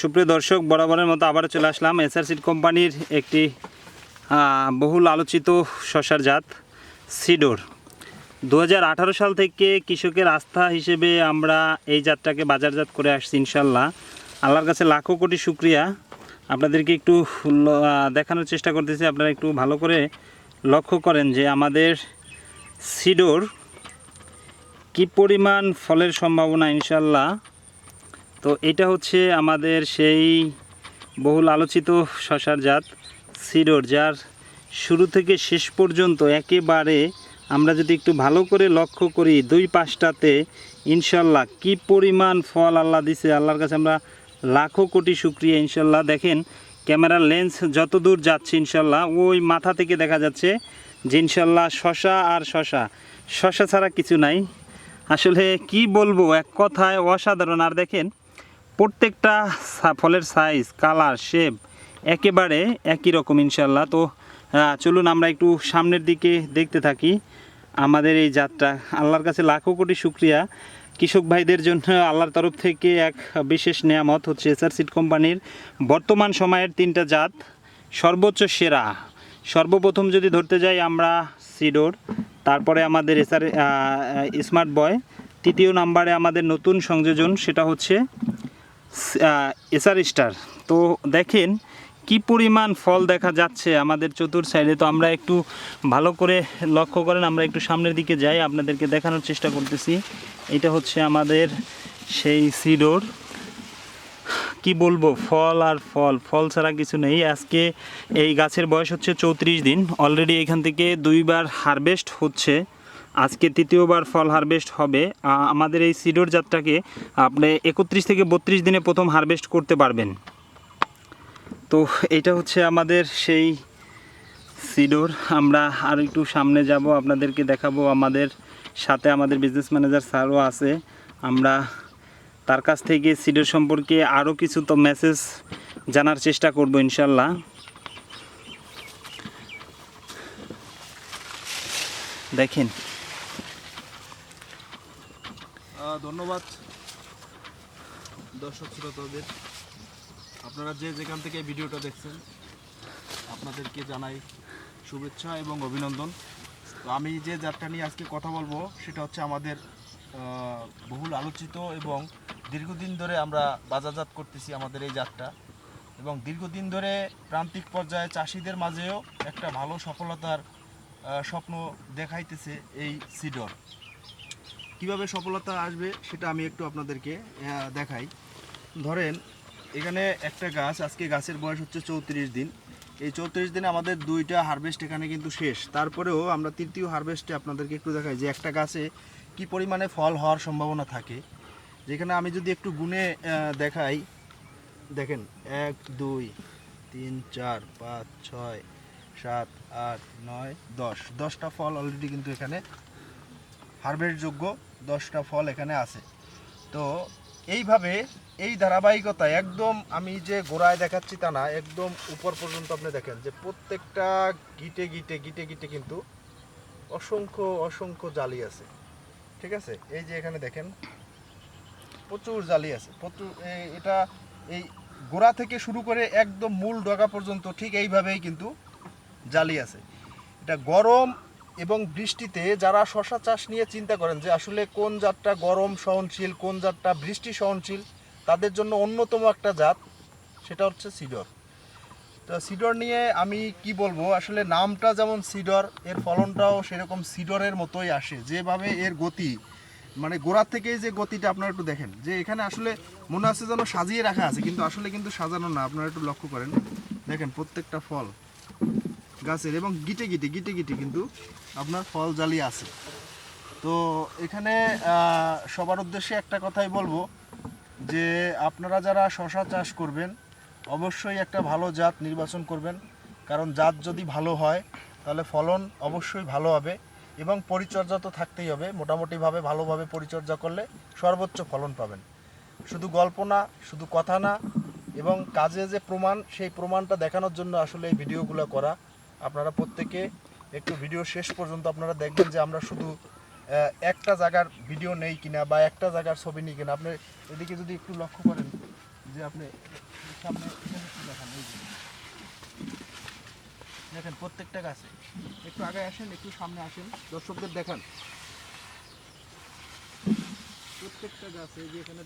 সুপ্রিয় দর্শক, বরাবরের মতো আবারও চলে আসলাম এসআর সিড কোম্পানির একটি বহুল আলোচিত শশার জাত, সিডোর। দু হাজার আঠারো সাল থেকে কৃষকের আস্থা হিসেবে আমরা এই জাতটাকে বাজারজাত করে আসছি ইনশাল্লাহ। আল্লাহর কাছে লাখো কোটি শুক্রিয়া। আপনাদেরকে একটু দেখানোর চেষ্টা করতেছি। আপনারা একটু ভালো করে লক্ষ্য করেন যে আমাদের সিডোর কি পরিমাণ ফলের সম্ভাবনা ইনশাল্লাহ। তো এটা হচ্ছে আমাদের সেই বহুল আলোচিত শশার জাত সিডোর, যার শুরু থেকে শেষ পর্যন্ত একেবারে আমরা যদি একটু ভালো করে লক্ষ্য করি, দুই পাশটাতে ইনশাল্লাহ কি পরিমাণ ফল আল্লাহ দিছে, আল্লাহর কাছে আমরা লাখো কোটি শুক্রিয়া ইনশাল্লাহ। দেখেন, ক্যামেরার লেন্স যত দূর যাচ্ছে ইনশাল্লাহ, ওই মাথা থেকে দেখা যাচ্ছে যে ইনশাল্লাহ শশা আর শশা। শশা ছাড়া কিছু নাই। আসলে কি বলব, এক কথায় অসাধারণ। আর দেখেন প্রত্যেকটা ফলের সাইজ কালার শেপ একেবারে একই রকম ইনশাল্লাহ তো চলুন আমরা একটু সামনের দিকে দেখতে থাকি আমাদের এই যাত্রা। আল্লাহর কাছে লাখো কোটি শুক্রিয়া। কৃষক ভাইদের জন্য আল্লাহর তরফ থেকে এক বিশেষ নেয়ামত হচ্ছে এসআর সিড কোম্পানির বর্তমান সময়ের তিনটা জাত। সর্বোচ্চ সেরা। সর্বপ্রথম যদি ধরতে যাই আমরা সিডোর, তারপরে আমাদের এসআর স্মার্ট বয় তৃতীয় নাম্বারে আমাদের নতুন সংযোজন, সেটা হচ্ছে এসআর স্টার তো দেখেন, কি পরিমাণ ফল দেখা যাচ্ছে আমাদের চতুর সাইডে তো আমরা একটু ভালো করে লক্ষ্য করেন, আমরা একটু সামনের দিকে যাই, আপনাদেরকে দেখানোর চেষ্টা করতেছি। এটা হচ্ছে আমাদের সেই সিডোর। কি বলব, ফল আর ফল ফল ছাড়া কিছু নেই। আজকে এই গাছের বয়স হচ্ছে চৌত্রিশ দিন। অলরেডি এখান থেকে দুইবার হারভেস্ট হচ্ছে। আজকে তৃতীয়বার ফল হারভেস্ট হবে। আমাদের এই সিডোর জাতটাকে আপনি একত্রিশ থেকে বত্রিশ দিনে প্রথম হারভেস্ট করতে পারবেন। তো এটা হচ্ছে আমাদের সেই সিডোর। আমরা আর একটু সামনে যাব, আপনাদেরকে দেখাবো আমাদের সাথে আমাদের বিজনেস ম্যানেজার স্যারও আছে। আমরা তার কাছ থেকে সিডোর সম্পর্কে আরও কিছু তো মেসেজ জানার চেষ্টা করব ইনশাল্লাহ। দেখেন ধন্যবাদ দর্শক শ্রোতাদের। আপনারা যে যেখান থেকে ভিডিওটা দেখছেন, আপনাদেরকে জানাই শুভেচ্ছা এবং অভিনন্দন। তো আমি যে যাত্রা নিয়ে আজকে কথা বলব, সেটা হচ্ছে আমাদের বহুল আলোচিত এবং দীর্ঘদিন ধরে আমরা বাজারজাত করতেছি আমাদের এই যাত্রা এবং দীর্ঘদিন ধরে প্রান্তিক পর্যায়ে চাষিদের মাঝেও একটা ভালো সফলতার স্বপ্ন দেখাইতেছে এই সিডর। কীভাবে সফলতা আসবে সেটা আমি একটু আপনাদেরকে দেখাই। ধরেন, এখানে একটা গাছ, আজকে গাছের বয়স হচ্ছে চৌত্রিশ দিন। এই চৌত্রিশ দিনে আমাদের দুইটা হারভেস্ট এখানে কিন্তু শেষ। তারপরেও আমরা তৃতীয় হারভেস্টে আপনাদেরকে একটু দেখাই যে একটা গাছে কি পরিমাণে ফল হওয়ার সম্ভাবনা থাকে। যেখানে আমি যদি একটু গুনে দেখাই, দেখেন, এক, দুই, তিন, চার, পাঁচ, ছয়, সাত, আট, নয়, দশ। দশটা ফল অলরেডি কিন্তু এখানে হারভেস্টযোগ্য দশটা ফল এখানে আছে। তো এইভাবে এই ধারাবাহিকতা একদম আমি যে গোড়ায় দেখাচ্ছি তা না, একদম উপর পর্যন্ত আপনি দেখেন যে প্রত্যেকটা গিটে গিটে গিটে গিটে কিন্তু অসংখ্য অসংখ্য জালি আছে। ঠিক আছে? এই যে এখানে দেখেন, প্রচুর জালি আছে। প্রচুর এটা এই গোড়া থেকে শুরু করে একদম মূল ডগা পর্যন্ত ঠিক এইভাবেই কিন্তু জালি আছে। এটা গরম এবং বৃষ্টিতে যারা শশা চাষ নিয়ে চিন্তা করেন যে আসলে কোন জাতটা গরম সহনশীল, কোন জাতটা বৃষ্টি সহনশীল, তাদের জন্য অন্যতম একটা জাত, সেটা হচ্ছে সিডর। তো সিডর নিয়ে আমি কি বলব? আসলে নামটা যেমন সিডর, এর ফলনটাও সেরকম সিডরের মতোই আসে। যেভাবে এর গতি মানে গোড়ার থেকেই যে গতিটা আপনারা একটু দেখেন, যে এখানে আসলে মনে হচ্ছে যেন সাজিয়ে রাখা আছে, কিন্তু আসলে কিন্তু সাজানো না, আপনারা একটু লক্ষ্য করেন। দেখেন প্রত্যেকটা ফল। গাছের এবং গিটে গিটে গিটে গিটে কিন্তু আপনার ফল জালি আছে। তো এখানে সবার উদ্দেশ্যে একটা কথাই বলব যে আপনারা যারা শশা চাষ করবেন, অবশ্যই একটা ভালো জাত নির্বাচন করবেন। কারণ জাত যদি ভালো হয়, তাহলে ফলন অবশ্যই ভালো হবে এবং পরিচর্যা তো থাকতেই হবে। মোটামুটিভাবে, ভালোভাবে পরিচর্যা করলে সর্বোচ্চ ফলন পাবেন। শুধু গল্প না, শুধু কথা না, এবং কাজে যে প্রমাণ, সেই প্রমাণটা দেখানোর জন্য আসলে এই ভিডিওগুলো করা। আপনারা প্রত্যেকে একটু ভিডিও শেষ পর্যন্ত আপনারা দেখবেন যে আমরা শুধু একটা জায়গার ভিডিও নেই কিনা বা একটা জায়গার ছবি নেই কিনা। আপনি এদিকে যদি একটু লক্ষ্য করেন যে আপনি সামনে দেখান দেখেন প্রত্যেকটা গাছে। একটু আগে আসেন, একটু সামনে আসেন, দর্শকদের দেখান। প্রত্যেকটা গাছে যে এখানে